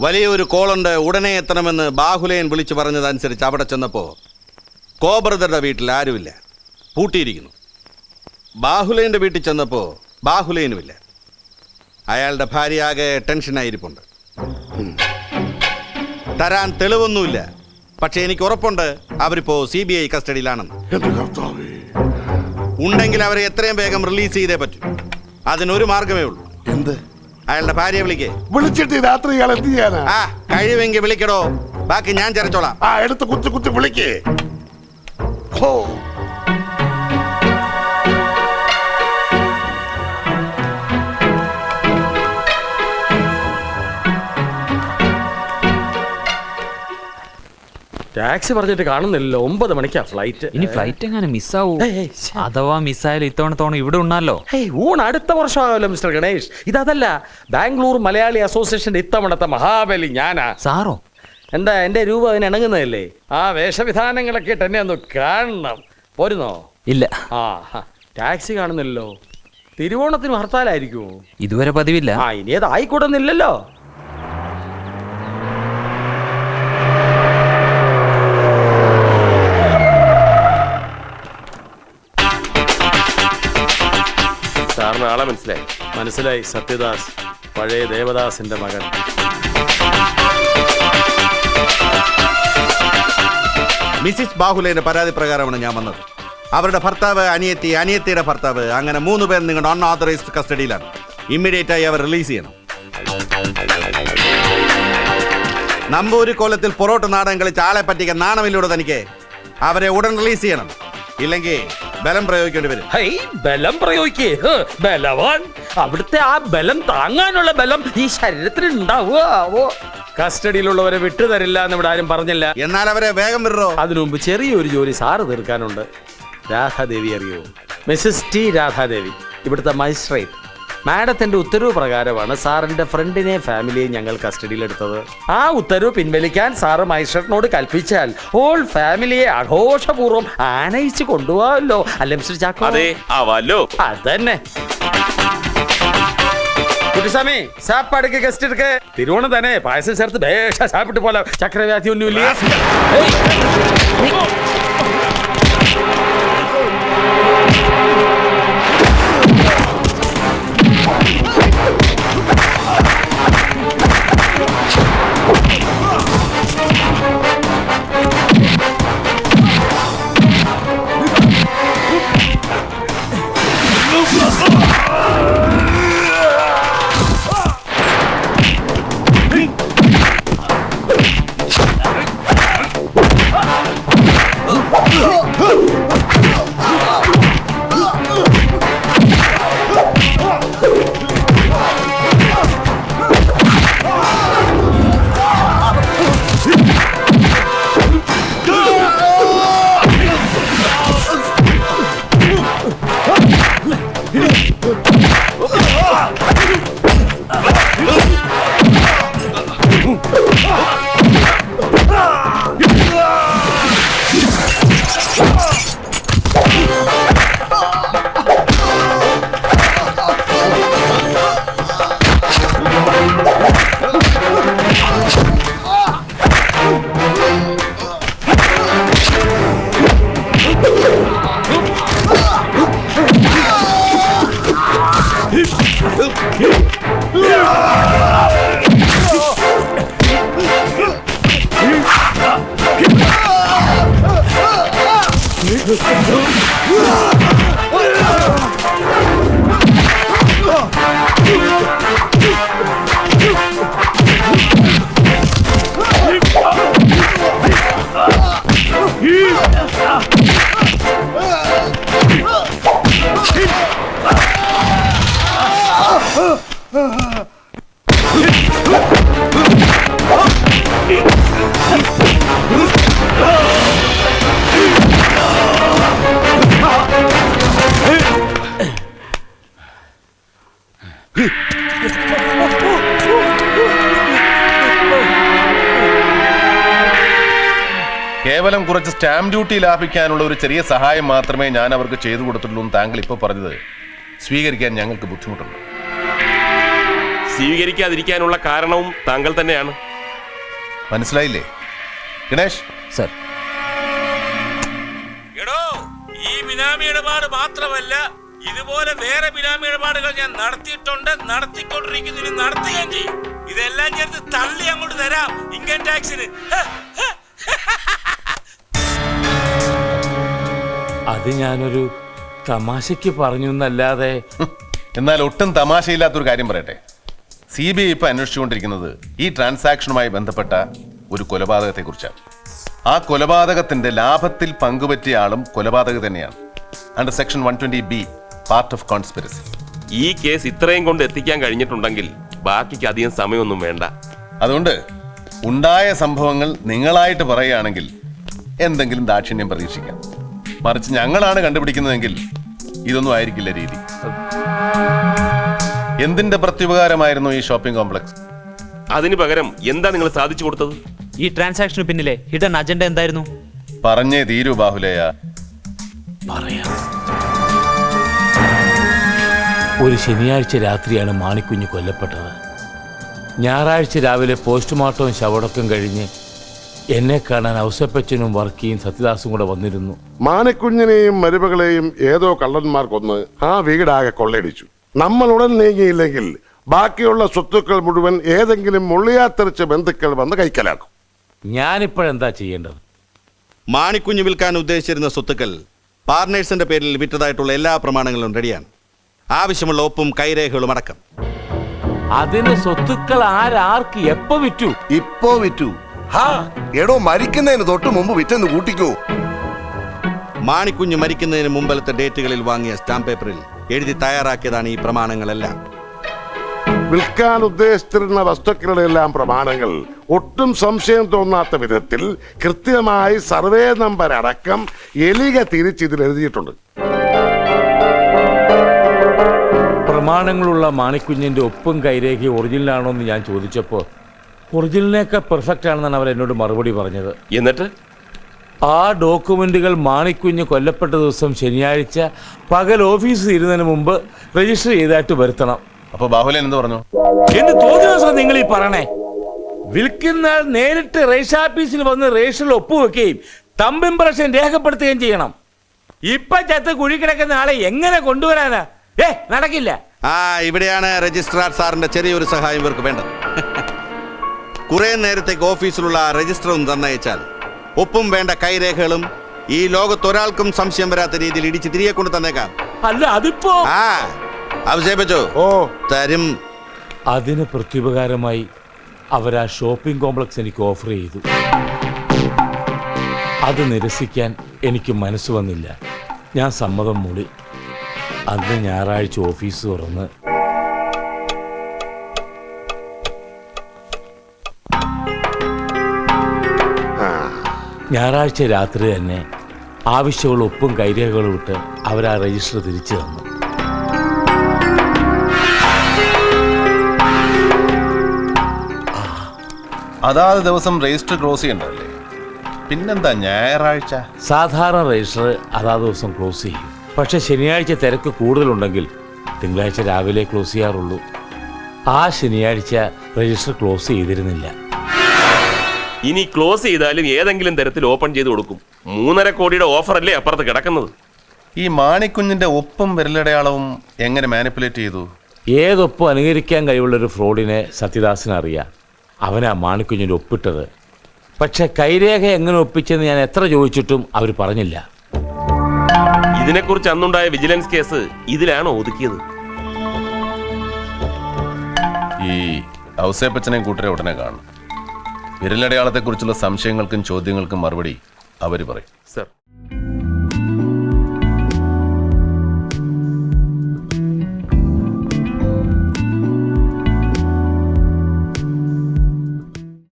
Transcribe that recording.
വലിയൊരു കോളുണ്ട് ഉടനെ എത്തണമെന്ന് ബാഹുലയൻ വിളിച്ചു പറഞ്ഞതനുസരിച്ച് അവിടെ ചെന്നപ്പോൾ കോബ്രദറുടെ വീട്ടിൽ ആരുമില്ല. പൂട്ടിയിരിക്കുന്നു. ബാഹുലയന്റെ വീട്ടിൽ ചെന്നപ്പോൾ ബാഹുലയനുമില്ല അയാളുടെ ഭാര്യ ആകെ ടെൻഷനായിരിപ്പുണ്ട്. തരാൻ തെളിവൊന്നുമില്ല. പക്ഷെ എനിക്ക് ഉറപ്പുണ്ട് അവരിപ്പോ സി ബി ഐ കസ്റ്റഡിയിലാണെന്ന്. ഉണ്ടെങ്കിൽ അവരെ എത്രയും വേഗം റിലീസ് ചെയ്തേ പറ്റൂ. അതിനൊരു മാർഗമേ ഉള്ളൂ. എന്ത്? അയാളുടെ ഭാര്യയെ വിളിക്കേ. വിളിച്ചിട്ട് രാത്രി ഇയാൾ എന്ത് ചെയ്യാനാ? ആ കഴിവെങ്കിൽ വിളിക്കടോ. ബാക്കി ഞാൻ ചെറിച്ചോളാം ആ എടുത്ത് കുത്തി കുത്തി വിളിക്കേ. ഹോ. ടാക്സി പറഞ്ഞിട്ട് കാണുന്നില്ലല്ലോ. ഒമ്പത് മണിക്കാ ഫ്ലൈറ്റ് ഇനി ഫ്ലൈറ്റ് എങ്ങനെ മിസ്സാവൂ അഥവാ മിസ്സായാലും ഇത്തവണത്തോണം ഇവിടെ ഉണ്ടല്ലോ ഊൺ അടുത്ത വർഷമാകല്ലോ മിസ്റ്റർ ഗണേഷ്. ഇതല്ല ബാംഗ്ലൂർ മലയാളി അസോസിയേഷന്റെ ഇത്തവണത്തെ മഹാബലി ഞാനാ. സാറോ? എന്താ എന്റെ രൂപ അതിന് ഇണങ്ങുന്നതല്ലേ ആ വേഷവിധാനങ്ങളൊക്കെ ഇട്ട് എന്നെ ഒന്ന് കാണണം. പോരുന്നോ? ഇല്ല. ആ ടാക്സി കാണുന്നില്ലല്ലോ. തിരുവോണത്തിന് ഹർത്താലായിരിക്കുമോ ഇതുവരെ പതിവില്ല. ആ ഇനി അത് ആയിക്കൂടുന്നില്ലല്ലോ. ആളെ മനസ്സിലായി. മനസ്സിലായി. സത്യദാസ് പഴയ ദേവദാസിന്റെ മകൻ. മിസിസ് ബാഹുലേന്റെ പരാതി പ്രകാരമാണ് ഞാൻ വന്നത്. അവരുടെ ഭർത്താവ് അനിയത്തി അനിയത്തിയുടെ ഭർത്താവ് അങ്ങനെ മൂന്ന് പേർ നിങ്ങളുടെ അൺഓതറൈസ്ഡ് കസ്റ്റഡിയിലാണ്. ഇമ്മീഡിയറ്റ് ആയി അവർ റിലീസ് ചെയ്യണം. നമ്പൂരി കൊല്ലത്തിൽ പൊറോട്ട് നാടകം കളിച്ച് ആളെ പറ്റിക്കാൻ നാണമില്ലൂടെ തനിക്ക്. അവരെ ഉടൻ റിലീസ് ചെയ്യണം. ഇല്ലെങ്കിൽ ബലം പ്രയോഗിക്കേണ്ടി വരും. ഹൈ ബലം പ്രയോഗിക്കേ. ഹ്, ബലവാൻ. അവിടുത്തെ ആ ബലം താങ്ങാനുള്ള ബലം ഈ ശരീരത്തിൽ ഉണ്ടാവുമോ കസ്റ്റഡിയിലുള്ളവരെ വിട്ടുതരില്ല എന്ന് ഇവിടെ ആരും പറഞ്ഞില്ല. എന്നാൽ അവരെ വേഗം വിടറോ? അതിനു മുമ്പ് ചെറിയൊരു ജോലി സാറ് തീർക്കാനുണ്ട്. രാധാദേവി അറിയോ? മിസ്സസ് ടി രാധാദേവി ഇവിടുത്തെ മജിസ്ട്രേറ്റ്. മാഡത്തിന്റെ ഉത്തരവ് പ്രകാരമാണ് സാറിന്റെ ഫ്രണ്ടിനെ ഫാമിലിയെ ഞങ്ങൾ കസ്റ്റഡിയിലെടുത്തത്. ആ ഉത്തരവ് പിൻവലിക്കാൻ സാറ് മജിസ്ട്രേറ്റിനോട് കൽപ്പിച്ചാൽ ഓൾ ഫാമിലിയെ ആഘോഷപൂർവം ആനയിച്ച് കൊണ്ടുപോകാമല്ലോ. അല്ലെ മിസ്റ്റർ ചാക്കോ? അതെ ആവാലോ. അതന്നെ. കുട്ടിസ്വാമി സാപ്പാടുക്ക് ഗസ്റ്റ് എടുക്ക്. തിരുവോണം തന്നെ പായസം ചേർത്ത് ഭേഷ സാപ്പിട്ട് പോലെ ചക്രവ്യാധി ഒന്നുമില്ല. കേവലം കുറച്ച് സ്റ്റാമ്പ് ഡ്യൂട്ടി ലാഭിക്കാനുള്ള ഒരു ചെറിയ സഹായം മാത്രമേ ഞാൻ അവർക്ക് ചെയ്തു കൊടുത്തുള്ളൂ താങ്കൾ ഇപ്പോൾ പറഞ്ഞത് സ്വീകരിക്കാൻ ഞങ്ങൾക്ക് ബുദ്ധിമുട്ടുണ്ട്. സ്വീകരിക്കാതിരിക്കാനുള്ള കാരണവും താങ്കൾ തന്നെയാണ്. മനസ്സിലായില്ലേ? ഗണേഷ്? സർ. എടോ ഈ ബിനാമി ഇടപാട് മാത്രമല്ല ഇതുപോലെ വേറെ ബിനാമി ഇടപാടുകൾ ഞാൻ നടത്തിയിട്ടുണ്ട് നടത്തിക്കൊണ്ടിരിക്കുന്നതിന് നടത്തുകയും ചെയ്യും. ഇതെല്ലാം ചേർത്ത് തള്ളി അങ്ങോട്ട് തരാം ഇൻകം ടാക്സിന് അത് ഞാനൊരു തമാശയ്ക്ക് പറഞ്ഞു എന്നല്ലാതെ എന്നാൽ ഒട്ടും തമാശയില്ലാത്തൊരു കാര്യം പറയട്ടെ. സി ബി ഐ ഇപ്പൊ അന്വേഷിച്ചുകൊണ്ടിരിക്കുന്നത് ഈ ട്രാൻസാക്ഷനുമായി ബന്ധപ്പെട്ട ഒരു കൊലപാതകത്തെ കുറിച്ചാണ് ആ കൊലപാതകത്തിന്റെ ലാഭത്തിൽ പങ്കുപറ്റിയ ആളും കൊലപാതക തന്നെയാണ്. Under section one twenty B part of conspiracy ഈ കേസ് ഇത്രയും കൊണ്ട് എത്തിക്കാൻ കഴിഞ്ഞിട്ടുണ്ടെങ്കിൽ ബാക്കിക്ക് അധികം സമയമൊന്നും വേണ്ട. അതുകൊണ്ട് ഉണ്ടായ സംഭവങ്ങൾ നിങ്ങളായിട്ട് പറയുകയാണെങ്കിൽ എന്തെങ്കിലും ദാക്ഷിണ്യം പ്രതീക്ഷിക്കാം. മറിച്ച് ഞങ്ങളാണ് കണ്ടുപിടിക്കുന്നതെങ്കിൽ ഇതൊന്നും ആയിരിക്കില്ല രീതി. എന്തിന്റെ പ്രത്യുപകാരമായിരുന്നു ഈ ഷോപ്പിംഗ് കോംപ്ലക്സ്? അതിന് പകരം എന്താ നിങ്ങൾ സാധിച്ചു കൊടുത്തത്? ഈ ട്രാൻസാക്ഷന് പിന്നിലെ ഹിഡൻ അജണ്ട എന്തായിരുന്നു? പറഞ്ഞേ തീരൂ ബാഹുലയ. പറയാം. ഒരു ശനിയാഴ്ച രാത്രിയാണ് മാണിക്കുഞ്ഞ് കൊല്ലപ്പെട്ടത്. ഞായറാഴ്ച രാവിലെ പോസ്റ്റ്മോർട്ടവും ശവടക്കം കഴിഞ്ഞ് എന്നെ കാണാൻ ഔസപ്പച്ചനും വർക്കിയും സത്യദാസും കൂടെ വന്നിരുന്നു. മാനക്കുഞ്ഞിനെയും മരുമകളെയും ഏതോ കള്ളന്മാർ കൊന്ന് ആ വീടാകെ കൊള്ളയടിച്ചു. നമ്മൾ ഉടൻ നീങ്ങിയില്ലെങ്കിൽ ബാക്കിയുള്ള സ്വത്തുക്കൾ മുഴുവൻ ഏതെങ്കിലും മുള്ളിയാത്തെറിച്ച ബന്ധുക്കൾ വന്ന് കൈക്കലാക്കും. ഞാനിപ്പോഴെന്താ ചെയ്യേണ്ടത്? മാണിക്കുഞ്ഞ് വിൽക്കാൻ ഉദ്ദേശിച്ചിരുന്ന സ്വത്തുക്കൾ പാർട്ണേഴ്സിന്റെ പേരിൽ വിറ്റതായിട്ടുള്ള എല്ലാ പ്രമാണങ്ങളും റെഡിയാണ്. ആവശ്യമുള്ള ഒപ്പും കൈരേഖകളും അടക്കം. അതിന് സ്വത്തുക്കൾ ആരാർക്ക് എപ്പോ വിറ്റു? ഇപ്പോ വിറ്റു. ഹാ. എടോ മരിക്കുന്നതിന് തൊട്ട് മുമ്പ് വിറ്റെന്ന് കൂട്ടിക്കോ. മാണിക്കുഞ്ഞ് മരിക്കുന്നതിന് മുമ്പലത്തെ ഡേറ്റുകളിൽ വാങ്ങിയ സ്റ്റാമ്പ് പേപ്പറിൽ എഴുതി തയ്യാറാക്കിയതാണ് ഈ പ്രമാണങ്ങളെല്ലാം. വിൽക്കാൻ ഉദ്ദേശിച്ചിരുന്ന വസ്തുക്കളുടെ എല്ലാം പ്രമാണങ്ങൾ ഒട്ടും സംശയം തോന്നാത്ത വിധത്തിൽ കൃത്യമായി സർവേ നമ്പർ അടക്കം എലിക തിരിച്ച് ഇതിൽ എഴുതിയിട്ടുണ്ട്. പ്രമാണങ്ങളുള്ള മാണിക്കുഞ്ഞിന്റെ ഒപ്പും കൈരേഖ ഒറിജിനലാണോ എന്ന് ഞാൻ ചോദിച്ചപ്പോൾ ഒറിജിനലിനേക്കാൾ പെർഫെക്റ്റ് ആണെന്നാണ് അവർ എന്നോട് മറുപടി പറഞ്ഞത്. എന്നിട്ട്? ആ ഡോക്യുമെന്റുകൾ മാണിക്കുഞ്ഞ് കൊല്ലപ്പെട്ട ദിവസം ശനിയാഴ്ച പകൽ ഓഫീസിൽ ഇരുന്നതിന് മുമ്പ് രജിസ്റ്റർ ചെയ്തായിട്ട് വരുത്തണം. അപ്പൊ ബാഹുലൻ എന്ത് പറഞ്ഞു? എന്ന് തോന്നിയ ദിവസം നിങ്ങൾ ഈ പറയണേ. വിൽക്കുന്ന നേരിട്ട് റേഷൻ ഓഫീസിൽ വന്ന് റേഷൻ ഒപ്പുവെക്കുകയും തമ്പ് ഇംപ്രഷൻ രേഖപ്പെടുത്തുകയും ചെയ്യണം. ഇപ്പൊ ചത്ത് കുഴി കിടക്കുന്ന ആളെ എങ്ങനെ കൊണ്ടുവരാനാ? ഏ നടക്കില്ല. ആ ഇവിടെയാണ് രജിസ്ട്രാർ സാറിന്റെ ചെറിയൊരു സഹായം ഇവർക്ക് വേണ്ടത്. കുറെ നേരത്തേക്ക് ഓഫീസിലുള്ള രജിസ്റ്റർ ഒന്ന് തന്നയച്ചാൽ ഒപ്പും വേണ്ട കൈരേഖകളും ഈ ലോകത്തൊരാൾക്കും സംശയം വരാത്ത രീതിയിൽ ഇടിച്ച് തിരികെ കൊണ്ട് തന്നേക്കാം. അല്ല അതിപ്പോ? ആ ഓ. തരും. അതിന് പ്രത്യുപകാരമായി അവരാ ഷോപ്പിംഗ് കോംപ്ലക്സ് എനിക്ക് ഓഫർ ചെയ്തു. അത് നിരസിക്കാൻ എനിക്ക് മനസ്സ് വന്നില്ല. ഞാൻ സമ്മതം മൂടി അന്ന് ഞായറാഴ്ച ഓഫീസ് തുറന്ന് ഞായറാഴ്ച രാത്രി തന്നെ ആവശ്യമുള്ള ഉപ്പും കൈരേഖകളും ഇട്ട് അവർ ആ രജിസ്റ്റർ തിരിച്ചു തന്നു. അതാത് ദിവസം രജിസ്റ്റർ ക്ലോസ് ചെയ്യണ്ടല്ലേ? പിന്നെന്താ ഞായറാഴ്ച? സാധാരണ രജിസ്റ്റർ അതാ ദിവസം ക്ലോസ് ചെയ്യും. പക്ഷെ ശനിയാഴ്ച തിരക്ക് കൂടുതലുണ്ടെങ്കിൽ തിങ്കളാഴ്ച രാവിലെ ക്ലോസ് ചെയ്യാറുള്ളൂ. ആ ശനിയാഴ്ച രജിസ്റ്റർ ക്ലോസ് ചെയ്തിരുന്നില്ല. ഇനി ക്ലോസ് ചെയ്താലും ഏതെങ്കിലും തരത്തിൽ ഓപ്പൺ ചെയ്ത് കൊടുക്കും. മൂന്നര കോടിയുടെ ഓഫർ അല്ലേ അപ്പുറത്ത് കിടക്കുന്നത്? ഈ മാണിക്കുഞ്ഞിന്റെ ഒപ്പും വിരലടയാളവും എങ്ങനെ മാനിപ്പുലേറ്റ് ചെയ്തു? ഏതൊപ്പം അനുകരിക്കാൻ കഴിവുള്ള ഒരു ഫ്രോഡിനെ സത്യദാസിന് അറിയാം. അവനാ മാണിക്കുഞ്ഞിന്റെ ഒപ്പിട്ടത്. പക്ഷെ കൈരേഖ എങ്ങനെ ഒപ്പിച്ചെന്ന് ഞാൻ എത്ര ചോദിച്ചിട്ടും അവർ പറഞ്ഞില്ല. ഇതിനെക്കുറിച്ച് അന്നുണ്ടായ വിജിലൻസ് കേസ് ഇതിലാണോ ഒതുക്കിയത്? ഈ ഔസേപ്പച്ചനെയും കൂട്ടരെ ഉടനെ കാണും വിരലടയാളത്തെക്കുറിച്ചുള്ള സംശയങ്ങൾക്കും ചോദ്യങ്ങൾക്കും മറുപടി അവർ പറയും. സർ.